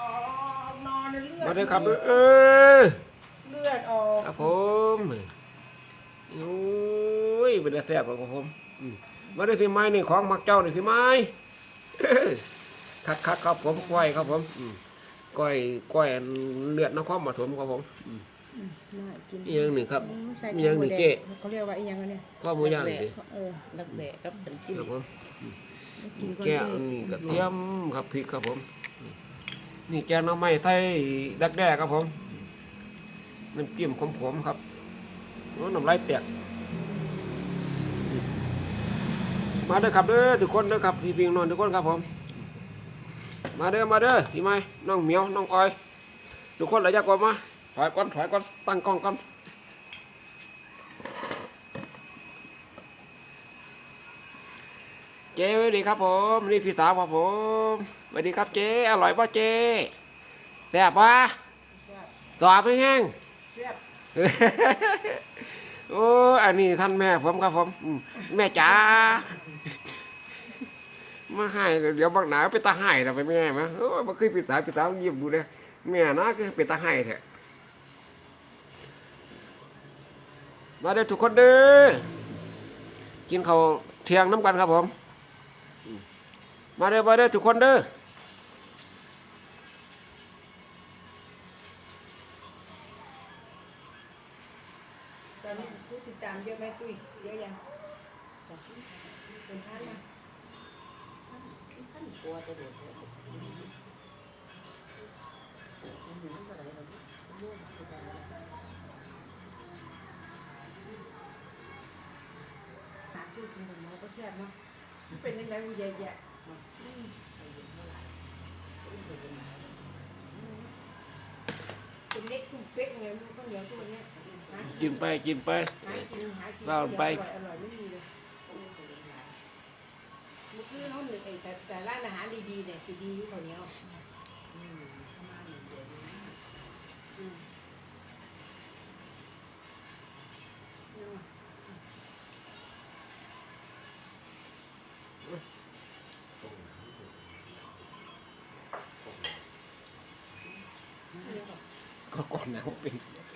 ออกนอนเลือดมาเด้อครับเออเลือดออกครับผมโอ้ยเป็นตาแซ่บครับผมอืมมาเด้อพี่ไม้นี่ของมักเจ้านี่พี่ไม้คักคักๆครับผมก้อยครับผมอืมก้อยก้อยเลือดนครปฐมครับผมอืมน่ากินอีกอย่างหนึ่งครับใส่อีกอย่างหนึ่งเจ๊เขาเรียกว่าอีกอย่างเนี่ยข้อหมูย่างนี่ดิเออดักแบะกับเป็นจิ้มครับผมกินก่อนแกงดินี่กระเทียมครับพริกครับผม นี่แกงน้ำไม้ไทยดักแด้ครับผมน้ำจิ้มขมๆครับโอ้น้ำลายแตกมาเด้อครับเด้อทุกคนเด้อครับพี่พิงนอนทุกคนครับผม มาเด้อมาเด้อพี่ไม้น้องเหมียวน้องออย ทุกคนระยะกว่ามาถอยก่อนถอยก่อนตั้งกล้องก่อน เจ๊สวัสดีครับผมนี่พี่สาวครับผมสวัสดีครับเจ๊อร่อยป่ะเจ๊แซ่บป่ะตอบไม่แห้งเสียบโอ้อันนี้ท่านแม่ผมครับผมอืมแม่จ๋ามาให้เดี๋ยวบักหนาไปตาให้เราไปแม่ไหมโอ้มาคือปีตาปีตายิ้มดูเลยแม่นะคือไปตาให้แท้มาเด้อทุกคนเด้อกินข้าวเที่ยงน้ำกันครับผมอืม มาเด้อมาเด้อทุกคนเด้อตอนนี้ผู้ติดตามเยอะไหมตุ้ยเยอะยังเป็นพันนะกลัวจะเดือดหาซื้อกินของหมอก็แซ่บเนาะเป็นยังไงมันใหญ่ ใหญ่เป็นเล็กคุณเป๊กเลยมันก็เหลือตัวเนี้ยนะกินไปกินไป หากินหากินว่าไปอร่อยอร่อยไม่มีเลยเมื่อกี้เขาหนึ่งไอ้แต่แต่ร้านอาหารดีๆเนี่ยคือดีอยู่คนเนี้ยอืม ก็ก่อนนะเป็นเ